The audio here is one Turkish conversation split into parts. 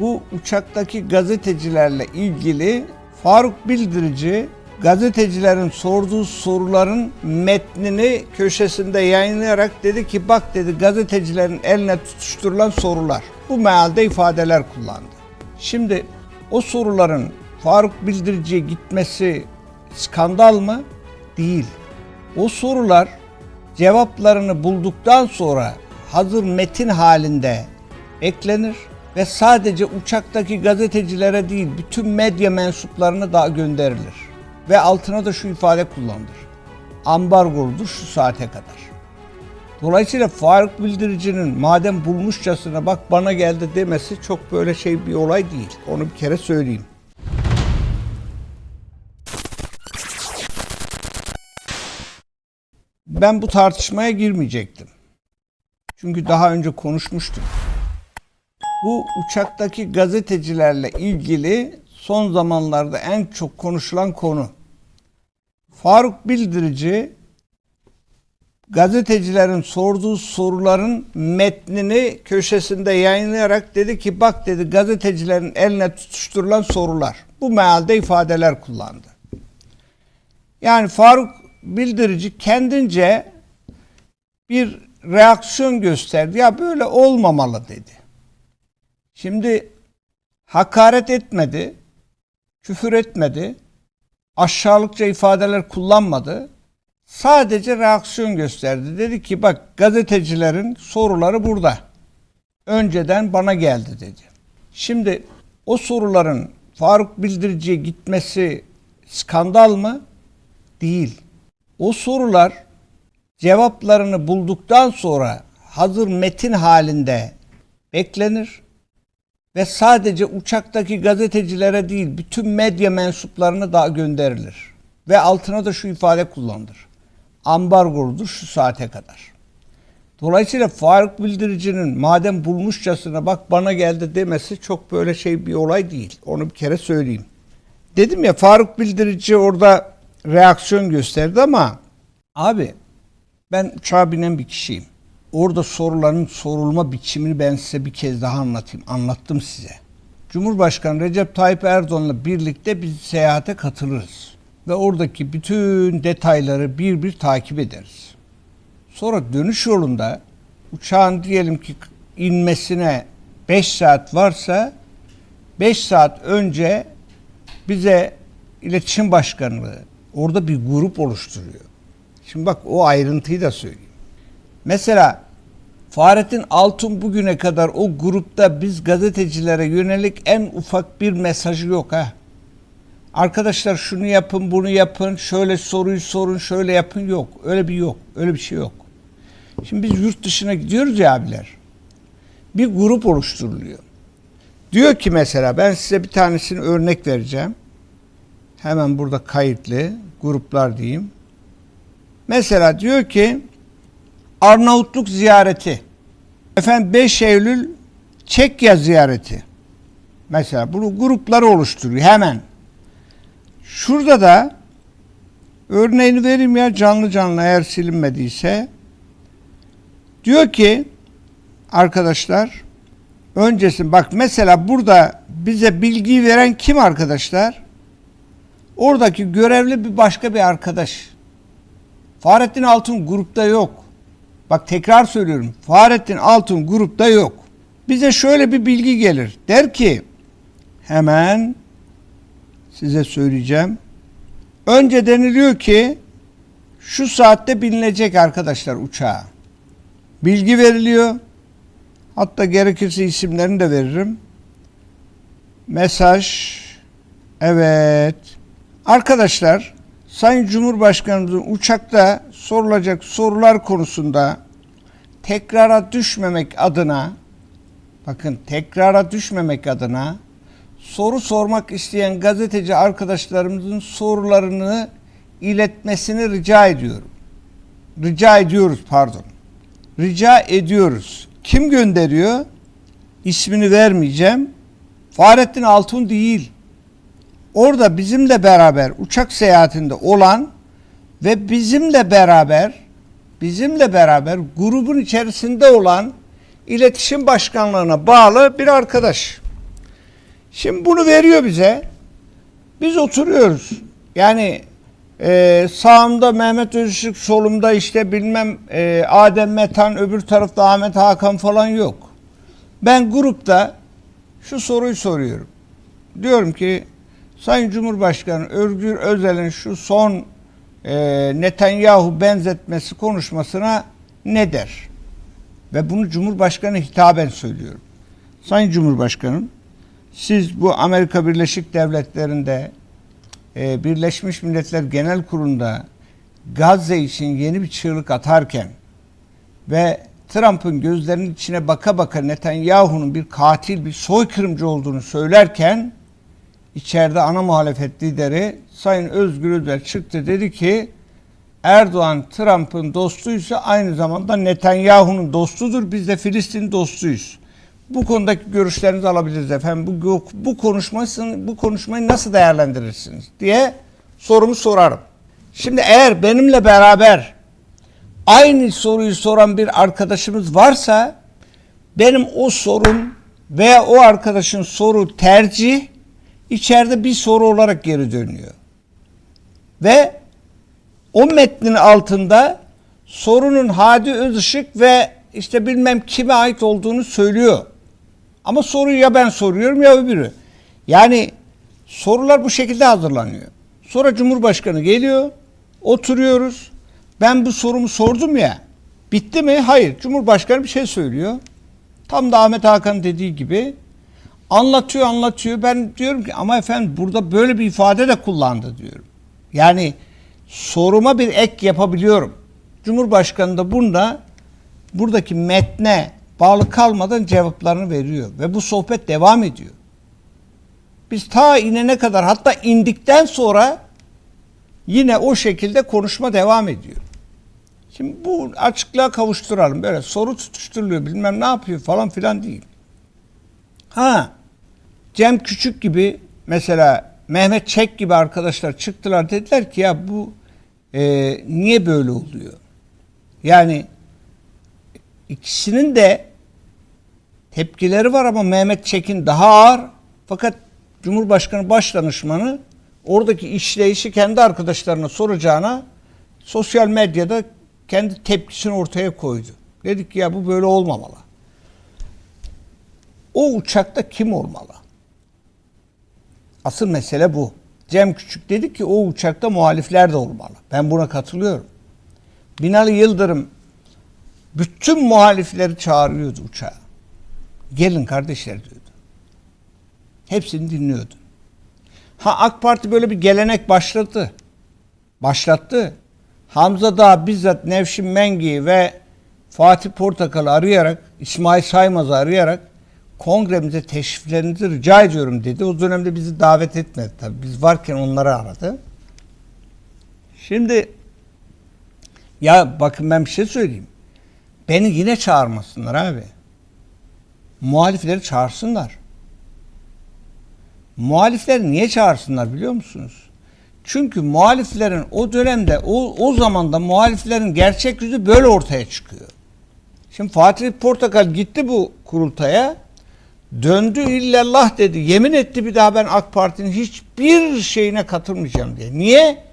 bu uçaktaki gazetecilerle ilgili Faruk Bildirici gazetecilerin sorduğu soruların metnini köşesinde yayınlayarak dedi ki bak dedi gazetecilerin eline tutuşturulan sorular. Bu mealde ifadeler kullandı. Şimdi o soruların Faruk Bildirici'ye gitmesi skandal mı? Değil. O sorular cevaplarını bulduktan sonra hazır metin halinde eklenir ve sadece uçaktaki gazetecilere değil bütün medya mensuplarına da gönderilir. Ve altına da şu ifade kullanılır. Ambargoludur şu saate kadar. Dolayısıyla Faruk Bildirici'nin madem bulmuşçasına bak bana geldi demesi çok böyle şey bir olay değil. Onu bir kere söyleyeyim. Ben bu tartışmaya girmeyecektim. Çünkü daha önce konuşmuştum. Bu uçaktaki gazetecilerle ilgili son zamanlarda en çok konuşulan konu. Faruk Bildirici gazetecilerin sorduğu soruların metnini köşesinde yayınlayarak dedi ki bak dedi gazetecilerin eline tutuşturulan sorular. Bu mealde ifadeler kullandı. Yani Faruk Bildirici kendince bir reaksiyon gösterdi. Ya böyle olmamalı dedi. Şimdi hakaret etmedi, küfür etmedi, aşağılıkça ifadeler kullanmadı. Sadece reaksiyon gösterdi. Dedi ki bak gazetecilerin soruları burada. Önceden bana geldi dedi. Şimdi o soruların Faruk Bildirici'ye gitmesi skandal mı? Değil. O sorular cevaplarını bulduktan sonra hazır metin halinde beklenir ve sadece uçaktaki gazetecilere değil bütün medya mensuplarına da gönderilir. Ve altına da şu ifade kullanılır. Ambargoludur şu saate kadar. Dolayısıyla Faruk Bildirici'nin madem bulmuşçasına bak bana geldi demesi çok böyle şey bir olay değil. Onu bir kere söyleyeyim. Dedim ya Faruk Bildirici orada reaksiyon gösterdi ama abi ben uçağa binen bir kişiyim. Orada soruların sorulma biçimini ben size bir kez daha anlatayım. Anlattım size. Cumhurbaşkanı Recep Tayyip Erdoğan'la birlikte biz seyahate katılırız. Ve oradaki bütün detayları bir bir takip ederiz. Sonra dönüş yolunda uçağın diyelim ki inmesine 5 saat varsa 5 saat önce bize iletişim başkanlığı orada bir grup oluşturuyor. Şimdi bak o ayrıntıyı da söyleyeyim. Mesela Fahrettin Altun bugüne kadar o grupta biz gazetecilere yönelik en ufak bir mesajı yok ha. Arkadaşlar şunu yapın, bunu yapın, şöyle soruyu sorun, şöyle yapın yok. Öyle bir yok. Öyle bir şey yok. Şimdi biz yurt dışına gidiyoruz ya abiler. Bir grup oluşturuluyor. Diyor ki mesela ben size bir tanesini örnek vereceğim. Hemen burada kayıtlı gruplar diyeyim. Mesela diyor ki Arnavutluk ziyareti. Efendim 5 Eylül Çekya ziyareti. Mesela bunu grupları oluşturuyor hemen. Şurada da örneğini vereyim ya canlı canlı eğer silinmediyse. Diyor ki arkadaşlar öncesi bak mesela burada bize bilgiyi veren kim arkadaşlar? Oradaki görevli bir başka bir arkadaş. Fahrettin Altun grupta yok. Bak tekrar söylüyorum. Fahrettin Altun grupta yok. Bize şöyle bir bilgi gelir. Der ki hemen size söyleyeceğim. Önce deniliyor ki şu saatte binilecek arkadaşlar uçağa. Bilgi veriliyor. Hatta gerekirse isimlerini de veririm. Mesaj. Evet. Arkadaşlar Sayın Cumhurbaşkanımızın uçakta sorulacak sorular konusunda tekrara düşmemek adına bakın tekrara düşmemek adına soru sormak isteyen gazeteci arkadaşlarımızın sorularını iletmesini rica ediyorum. Rica ediyoruz pardon. Rica ediyoruz. Kim gönderiyor? İsmini vermeyeceğim. Fahrettin Altun değil. Orada bizimle beraber uçak seyahatinde olan ve bizimle beraber bizimle beraber grubun içerisinde olan iletişim başkanlığına bağlı bir arkadaş. Şimdi bunu veriyor bize. Biz oturuyoruz. Yani e, sağımda Mehmet Özışık, solumda işte bilmem e, Adem Metan, öbür tarafta Ahmet Hakan falan yok. Ben grupta şu soruyu soruyorum. Diyorum ki Sayın Cumhurbaşkanı Özgür Özel'in şu son Netanyahu benzetmesi konuşmasına ne der? Ve bunu Cumhurbaşkanı hitaben söylüyorum. Sayın Cumhurbaşkanım, siz bu Amerika Birleşik Devletleri'nde e, Birleşmiş Milletler Genel Kurulu'nda Gazze için yeni bir çığlık atarken ve Trump'ın gözlerinin içine baka baka Netanyahu'nun bir katil, bir soykırımcı olduğunu söylerken içeride ana muhalefet lideri Sayın Özgür Özel çıktı dedi ki Erdoğan Trump'ın dostuysa aynı zamanda Netanyahu'nun dostudur. Biz de Filistin dostuyuz. Bu konudaki görüşlerinizi alabiliriz efendim. Bu bu konuşmasını bu konuşmayı nasıl değerlendirirsiniz diye sorumu sorarım. Şimdi eğer benimle beraber aynı soruyu soran bir arkadaşımız varsa benim o sorun veya o arkadaşın soru tercih içeride bir soru olarak geri dönüyor. Ve o metnin altında sorunun Hadi Özışık ve işte bilmem kime ait olduğunu söylüyor. Ama soruyu ya ben soruyorum ya öbürü. Yani sorular bu şekilde hazırlanıyor. Sonra Cumhurbaşkanı geliyor, oturuyoruz. Ben bu sorumu sordum ya. Bitti mi? Hayır. Cumhurbaşkanı bir şey söylüyor. Tam da Ahmet Hakan dediği gibi anlatıyor anlatıyor. Ben diyorum ki ama efendim burada böyle bir ifade de kullandı diyorum. Yani soruma bir ek yapabiliyorum. Cumhurbaşkanı da bunda buradaki metne bağlı kalmadan cevaplarını veriyor ve bu sohbet devam ediyor. Biz ta inene kadar hatta indikten sonra yine o şekilde konuşma devam ediyor. Şimdi bu açıklığa kavuşturalım. Böyle soru tutuşturuluyor bilmem ne yapıyor falan filan değil. Ha Cem Küçük gibi mesela Mehmet Çek gibi arkadaşlar çıktılar dediler ki ya bu e, niye böyle oluyor? Yani ikisinin de tepkileri var ama Mehmet Çek'in daha ağır. Fakat Cumhurbaşkanı Başdanışmanı oradaki işleyişi kendi arkadaşlarına soracağına sosyal medyada kendi tepkisini ortaya koydu. Dedik ki ya bu böyle olmamalı. O uçakta kim olmalı? Asıl mesele bu. Cem Küçük dedi ki o uçakta muhalifler de olmalı. Ben buna katılıyorum. Binali Yıldırım bütün muhalifleri çağırıyordu uçağa. Gelin kardeşler diyordu. Hepsini dinliyordu. Ha AK Parti böyle bir gelenek başlattı. Başlattı. Hamza Dağ bizzat Nevşin Mengi ve Fatih Portakal'ı arayarak, İsmail Saymaz'ı arayarak kongremize teşriflerinizi rica ediyorum dedi. O dönemde bizi davet etmedi tabii. Biz varken onları aradı. Şimdi ya bakın ben bir şey söyleyeyim. Beni yine çağırmasınlar abi. Muhalifleri çağırsınlar. Muhalifleri niye çağırsınlar biliyor musunuz? Çünkü muhaliflerin o dönemde o, o zamanda muhaliflerin gerçek yüzü böyle ortaya çıkıyor. Şimdi Fatih Portakal gitti bu kurultaya. Döndü illallah dedi. Yemin etti bir daha ben AK Parti'nin hiçbir şeyine katılmayacağım diye. Niye?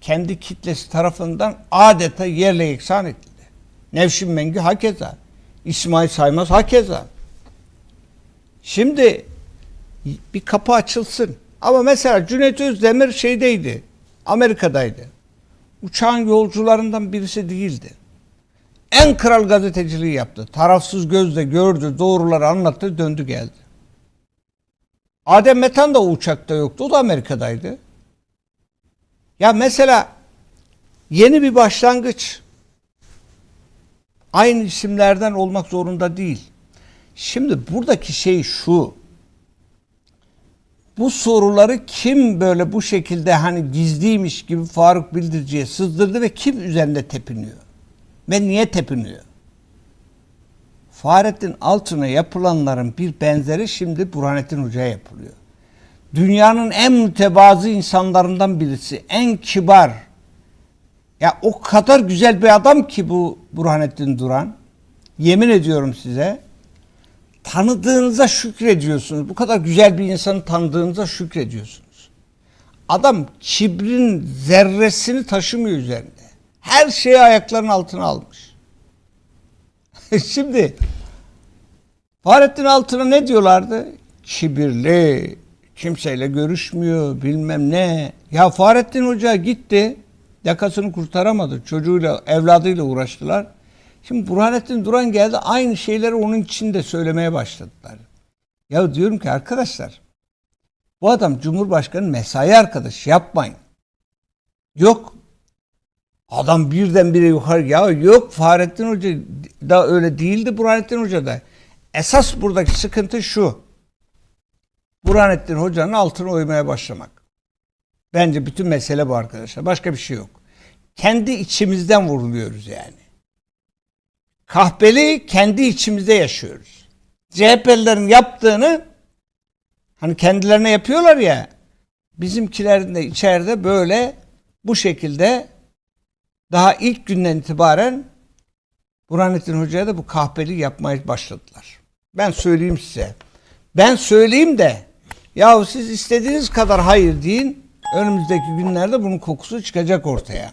Kendi kitlesi tarafından adeta yerle yeksan edildi. Nevşin Mengi hakeza. İsmail Saymaz hakeza. Şimdi bir kapı açılsın. Ama mesela Cüneyt Özdemir şeydeydi. Amerika'daydı. Uçağın yolcularından birisi değildi. En kral gazeteciliği yaptı. Tarafsız gözle gördü, doğruları anlattı, döndü geldi. Adem Metan da uçakta yoktu. O da Amerika'daydı. Ya mesela yeni bir başlangıç aynı isimlerden olmak zorunda değil. Şimdi buradaki şey şu. Bu soruları kim böyle bu şekilde hani gizliymiş gibi Faruk Bildirici'ye sızdırdı ve kim üzerinde tepiniyor? Ve niye tepiniyor? Fahrettin Altun'a yapılanların bir benzeri şimdi Burhanettin Hoca'ya yapılıyor. Dünyanın en mütevazı insanlarından birisi, en kibar. Ya o kadar güzel bir adam ki bu Burhanettin Duran. Yemin ediyorum size. tanıdığınıza şükrediyorsunuz. Bu kadar güzel bir insanı tanıdığınıza şükrediyorsunuz. Adam kibrin zerresini taşımıyor üzerinde. Her şeyi ayaklarının altına almış. Şimdi Fahrettin Altın'a ne diyorlardı? Kibirli, kimseyle görüşmüyor, bilmem ne. Ya Fahrettin Hoca gitti, yakasını kurtaramadı. Çocuğuyla, evladıyla uğraştılar. Şimdi Burhanettin Duran geldi, aynı şeyleri onun için de söylemeye başladılar. Ya diyorum ki arkadaşlar, bu adam Cumhurbaşkanı mesai arkadaşı yapmayın. Yok. Adam birdenbire yukarı ya yok Fahrettin Hoca da öyle değildi Burhanettin Hoca da. Esas buradaki sıkıntı şu. Burhanettin Hoca'nın altına uymaya başlamak. Bence bütün mesele bu arkadaşlar. Başka bir şey yok. Kendi içimizden vuruluyoruz yani. Kahpeli kendi içimizde yaşıyoruz. CHP'lilerin yaptığını hani kendilerine yapıyorlar ya bizimkilerin de içeride böyle bu şekilde daha ilk günden itibaren Burhanettin Hoca'ya da bu kahpeli yapmaya başladılar. Ben söyleyeyim size. Ben söyleyeyim de yahu siz istediğiniz kadar hayır deyin. Önümüzdeki günlerde bunun kokusu çıkacak ortaya.